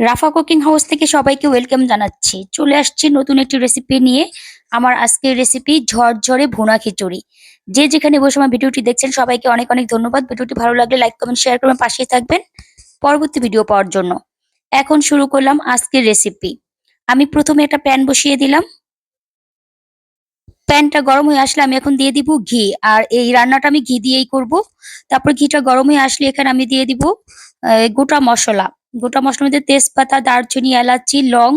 রাফা cooking house থেকে সবাইকে welcome জানাচ্ছি। চলে আসছি নতুন একটি রেসিপি নিয়ে। আমার আজকের রেসিপি ঝরঝরে ভুনা খিচুড়ি। যে যেখানে বসে আমার ভিডিওটি দেখছেন, সবাইকে অনেক অনেক ধন্যবাদ। ভিডিওটি ভালো লাগলে লাইক কমেন্ট শেয়ার করবেন পাশেই থাকবেন। পরবর্তী ভিডিও পাওয়ার জন্য। এখন শুরু করলাম আজকের রেসিপি আমি প্রথমে একটা প্যান বসিয়ে দিলাম। প্যানটা গরম হয়ে আসলে আমি এখন দিয়ে দিব ঘি। আর এই রান্নাটা আমি ঘি দিয়েই করব। তারপর ঘিটা গরম হয়ে আসলে এখানে আমি দিয়ে দিব গোটা মশলা। গোটা মশলার মধ্যে তেজপাতা, দারচিনি, এলাচি, লং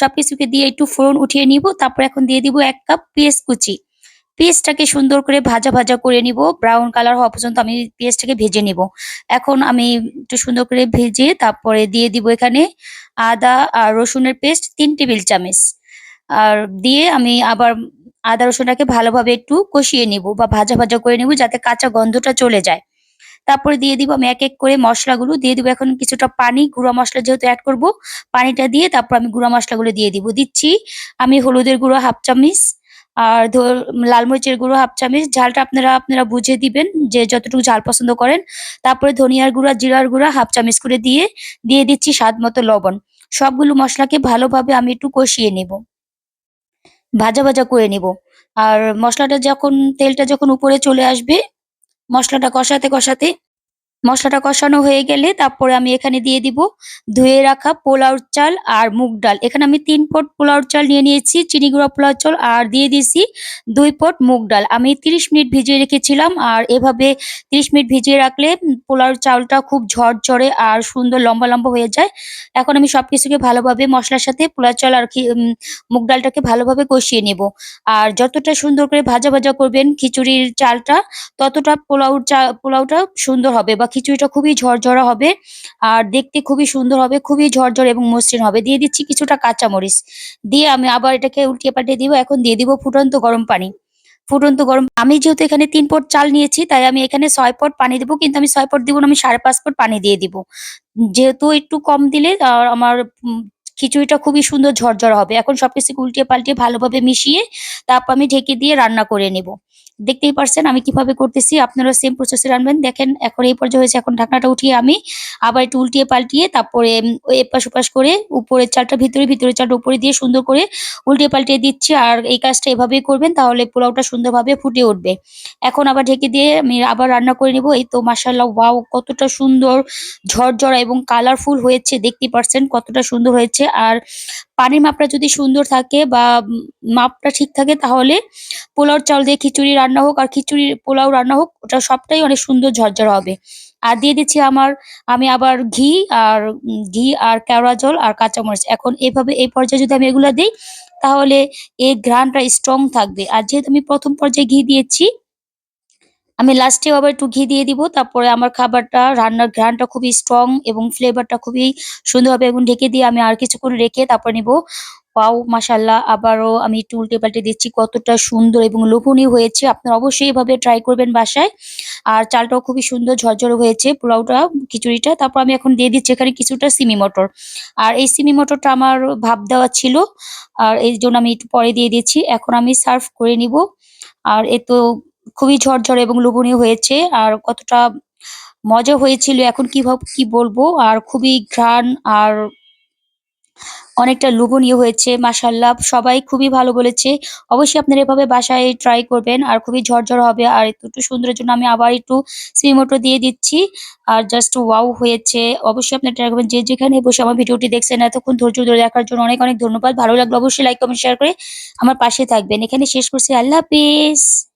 সবকিছুকে দিয়ে একটু ফোড়ন উঠিয়ে নিব। তারপর এখন দিয়ে দিব এক কাপ পেঁয়াজ কুচি। পেঁয়াজটাকে সুন্দর করে ভাজা ভাজা করে নিব। ব্রাউন কালার হওয়া পর্যন্ত আমি পেঁয়াজটাকে ভেজে নিব। এখন আমি একটু সুন্দর করে ভেজে তারপরে দিয়ে দিব এখানে আদা আর রসুনের পেস্ট তিন টেবিল চামচ। আর দিয়ে আমি আবার আদা রসুনটাকে ভালোভাবে একটু কষিয়ে নিব বা ভাজা ভাজা করে নিব যাতে কাঁচা গন্ধটা চলে যায়। তারপরে দিয়ে দিব আমি এক এক করে মশলাগুলো। দিয়ে দিব এখন কিছুটা পানি, গুঁড়া মশলা যেহেতু অ্যাড করব, পানিটা দিয়ে তারপর আমি গুঁড়া মশলাগুলো দিয়ে দিব। দিচ্ছি আমি হলুদের গুঁড়ো হাফ চামচ আর ধর লাল মরিচের গুঁড়ো হাফ চামচ। ঝালটা আপনারা আপনারা বুঝে দিবেন যে যতটুকু ঝাল পছন্দ করেন। তারপরে ধনিয়ার গুঁড়া, জিরার গুঁড়া হাফ চামচ করে দিয়ে দিয়ে দিচ্ছি স্বাদ মতো লবণ। সবগুলো মশলাকে ভালোভাবে আমি একটু কষিয়ে নেব। ভাজা ভাজা করে নিব। আর মশলাটা যখন, তেলটা যখন উপরে চলে আসবে মশলাটা কষাতে কষাতে মশলাটা কষানো হয়ে গেলে তারপরে আমি এখানে দিয়ে দিব ধুয়ে রাখা পোলাওর চাল আর মুগ ডাল। এখানে আমি তিন পট পোলাওর চাল নিয়ে নিয়েছি, চিনি গুঁড়া পোলাওর চাল আর দিয়ে দিয়েছি দুই পট মুগ ডাল। আমি তিরিশ মিনিট ভিজিয়ে রেখেছিলাম আর এভাবে তিরিশ মিনিট ভিজিয়ে রাখলে পোলাওর চালটা খুব ঝরঝরে আর সুন্দর লম্বা লম্বা হয়ে যায়। এখন আমি সবকিছুকে ভালোভাবে মশলার সাথে পোলাও চাল আর মুগ ডালটাকে ভালোভাবে কষিয়ে নেব। আর যতটা সুন্দর করে ভাজা ভাজা করবেন খিচুড়ির চালটা, ততটা পোলাওর চা পোলাওটা সুন্দর হবে বা খিচুড়িটা খুবই ঝরঝরা হবে, আর দেখতে খুবই সুন্দর হবে, খুবই ঝরঝরে এবং মসৃণ হবে। দিয়ে দিচ্ছি কিছুটা কাঁচামরিচ। দিয়ে আমি আবার এটাকে উল্টিয়ে পাল্টে দিব, এখন দিয়ে দিব ফুটন্ত গরম পানি। ফুটন্ত গরম আমি যেহেতু এখানে তিন পট চাল নিয়েছি, তাই আমি এখানে ছয় পট পানি দেবো, কিন্তু আমি ছয় পট দিব না, আমি সাড়ে পাঁচ পট পানি দিয়ে দিব। যেহেতু একটু কম দিলে আমার খিচুড়িটা খুবই সুন্দর ঝরঝরা হবে। এখন সবকিছু উল্টিয়ে পাল্টিয়ে ভালোভাবে মিশিয়ে তারপর আমি ঢেকে দিয়ে রান্না করে নেব। দেখতেই পারছেন আমি কীভাবে করতেছি, আপনারা সেম প্রসেসে রান্নবেন দেখেন, এখন এই পর্যায়ে হয়েছে, এখন ঢাকনাটা উঠিয়ে আমি আবার একটু উল্টিয়ে পাল্টিয়ে তারপরে এপাশ ওপাশ করে উপরের চালটা ভিতরে ভিতরের চালটা উপরে দিয়ে সুন্দর করে উল্টিয়ে পাল্টিয়ে দিচ্ছি। আর এই কাজটা এভাবেই করবেন, তাহলে পোলাওটা সুন্দরভাবে ফুটে উঠবে। এখন আবার ঢেকে দিয়ে আমি আবার রান্না করে নেব। এই তো মাসাল্লাহ ওয়াও, কতটা সুন্দর ঝরঝরা এবং কালারফুল হয়েছে দেখতে পারছেন কতটা সুন্দর হয়েছে। আর পানির মাপটা যদি সুন্দর থাকে বা মাপটা ঠিক থাকে তাহলে পোলাওর চাল দিয়ে খিচুড়ি রান্না হোক আর খিচুড়ি, পোলাও রান্না হোক, ওটা সবটাই অনেক সুন্দর ঝরঝরা হবে। আর দিয়ে দিচ্ছি আমার, আমি আবার ঘি আর ঘি আর কেওড়া জল আর কাঁচামরিচ। এখন এভাবে এই পর্যায়ে যদি আমি এগুলো দিই, তাহলে এই ঘ্রাণটা স্ট্রং থাকবে। আর যেহেতু আমি প্রথম পর্যায়ে ঘি দিয়েছি, আমি লাস্টে আবার একটু ঘি দিয়ে দিব। তারপরে আমার খাবারটা, রান্নার ঘ্রাণটা খুবই স্ট্রং এবং ফ্লেভারটা খুবই সুন্দর হবে এবং ঢেকে দিয়ে আমি আর কিছুক্ষণ রেখে তারপর নিব। ওয়াও মাশাল্লাহ আবারও আমি একটু উল্টে পাল্টে দিচ্ছি কতটা সুন্দর এবং লোভনীয় হয়েছে। আপনারা অবশ্যই এভাবে ট্রাই করবেন বাসায়। আর চালটাও খুবই সুন্দর, ঝরঝরে হয়েছে, পোলাওটা, খিচুড়িটা। তারপর আমি এখন দিয়ে দিচ্ছি এখানে কিছুটা সিমি মটর। আর এই সিমি মটরটা আমার ভাব দেওয়া ছিল। আর এই জন্য আমি একটু পরে দিয়ে দিচ্ছি। এখন আমি সার্ভ করে নিব। আর এ তো খুবই ঝরঝরে এবং লোভনীয় হয়েছে। আর কতটা মজা হয়েছিল। এখন কীভাবে, কি বলব? আর খুবই ঘ্রাণ আর অনেকটা লোভনীয় হয়েছে মাশাল্লাহ সবাই খুবই ভালো বলেছে। অবশ্যই আপনারা এভাবে বাসায় ট্রাই করবেন, আর খুবই ঝরঝর হবে। আর একটু সুন্দরের জন্য আমি আবার একটু সিমোটো দিয়ে দিচ্ছি। আর জাস্ট ওয়াও হয়েছে। অবশ্যই আপনারা ট্রাই করবেন। যে যেখানে বসে আমার ভিডিওটি দেখছেন, এতক্ষণ ধৈর্য ধরে দেখার জন্য অনেক অনেক ধন্যবাদ। ভালো লাগল অবশ্যই লাইক কমেন্ট শেয়ার করে আমার পাশে থাকবেন। এখানে শেষ করছি। আল্লাহ হাফিজ।